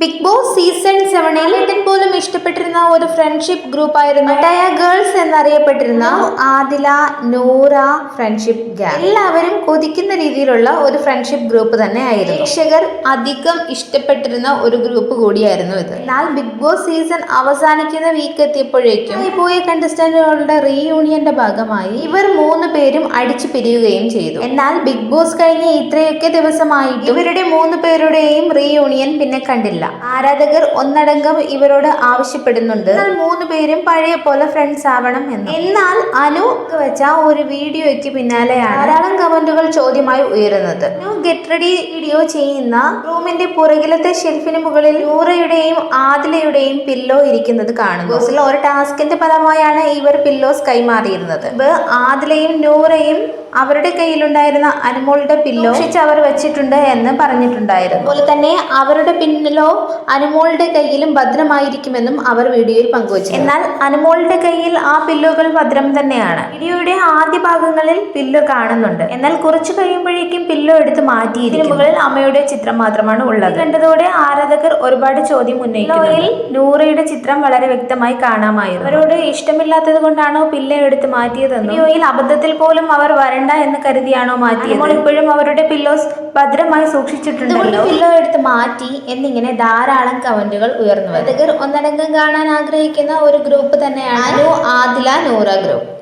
Big Boss season സെവനിൽ ഏട്ടൻ പോലും ഇഷ്ടപ്പെട്ടിരുന്ന ഒരു ഫ്രണ്ട്ഷിപ്പ് ഗ്രൂപ്പ് ആയിരുന്നു ടയ ഗേൾസ് എന്നറിയപ്പെട്ടിരുന്ന ആദില നൂറ ഫ്രണ്ട്ഷിപ്പ് ഗ്യാങ് എല്ലാവരും കൊതിക്കുന്ന രീതിയിലുള്ള ഒരു ഫ്രണ്ട്ഷിപ്പ് ഗ്രൂപ്പ് തന്നെ ആയിരുന്നു. പ്രേക്ഷകർ അധികം ഇഷ്ടപ്പെട്ടിരുന്ന ഒരു ഗ്രൂപ്പ് കൂടിയായിരുന്നു ഇത്. എന്നാൽ ബിഗ് ബോസ് സീസൺ അവസാനിക്കുന്ന വീക്ക് എത്തിയപ്പോഴേക്കും പോയ കണ്ടസ്റ്റന്റുകളുടെ റീയൂണിയന്റെ ഭാഗമായി ഇവർ മൂന്ന് പേരും അടിച്ചു പിരിയുകയും ചെയ്തു. എന്നാൽ ബിഗ് ബോസ് കഴിഞ്ഞ ഇത്രയൊക്കെ ദിവസമായിട്ട് ഇവരുടെ മൂന്ന് പേരുടെയും റീയൂണിയൻ പിന്നെ കണ്ടില്ല. ആരാധകർ ഒന്നടങ്കം ഇവരോട് ആവശ്യപ്പെടുന്നുണ്ട്. എന്നാൽ മൂന്ന് പേരും പഴയ പോലെ ഫ്രണ്ട്സ് ആവണം എന്ന്. എന്നാൽ അനു വെച്ച ഒരു വീഡിയോയ്ക്ക് പിന്നാലെയാണ് ധാരാളം കമന്റുകൾ ചോദ്യമായി ഉയരുന്നത്. അനു ഗെറ്റ് റെഡി വീഡിയോ ചെയ്യുന്ന റൂമിന്റെ പുറകിലത്തെ ഷെൽഫിന് മുകളിൽ നൂറയുടെയും ആദിലയുടെയും പില്ലോ ഇരിക്കുന്നത് കാണുന്നു. ബോസിൽ ഒരു ടാസ്കിന്റെ ഫലമായാണ് ഇവർ പില്ലോസ് കൈമാറിയിരുന്നത്. ആദിലയും നൂറയും അവരുടെ കയ്യിലുണ്ടായിരുന്ന അനുമോളുടെ പില്ലോ അവർ വെച്ചിട്ടുണ്ട് എന്ന് പറഞ്ഞിട്ടുണ്ടായിരുന്നു. അതുപോലെ തന്നെ അവരുടെ പിന്നിലോ അനുമോളുടെ കയ്യിലും ഭദ്രമായിരിക്കുമെന്നും അവർ വീഡിയോയിൽ പങ്കുവച്ചു എന്നാൽ അനുമോളുടെ കയ്യിൽ ആ പില്ലോകൾ ഭദ്രം തന്നെയാണ്. വീഡിയോയുടെ ആദ്യ ഭാഗങ്ങളിൽ പില്ലോ കാണുന്നുണ്ട്. എന്നാൽ കുറച്ചു കഴിയുമ്പോഴേക്കും പില്ലോ എടുത്ത് മാറ്റി മുകളിൽ അമ്മയുടെ ചിത്രം മാത്രമാണ് ഉള്ളത്. കണ്ടതോടെ ആരാധകർ ഒരുപാട് ചോദ്യം ഉന്നയിക്കുന്നു നൂറയുടെ ചിത്രം വളരെ വ്യക്തമായി കാണാമായിരുന്നു. അവരോട് ഇഷ്ടമില്ലാത്തത് കൊണ്ടാണോ പില്ലോ എടുത്ത് മാറ്റിയതെന്ന്? വീഡിയോയിൽ അബദ്ധത്തിൽ പോലും അവർ വരണ്ട എന്ന് കരുതിയാണോ മാറ്റിയത്? ഇപ്പോഴും അവരുടെ പില്ലോസ് ഭദ്രമായി സൂക്ഷിച്ചിട്ടുണ്ടല്ലോ. പില്ലോ എടുത്ത് മാറ്റി എന്നിങ്ങനെ ധാരാളം കമന്റുകൾ ഉയർന്നു വന്നു ഒന്നടങ്കം കാണാൻ ആഗ്രഹിക്കുന്ന ഒരു ഗ്രൂപ്പ് തന്നെയാണ് ആദില നൂറ ഗ്രൂപ്പ്.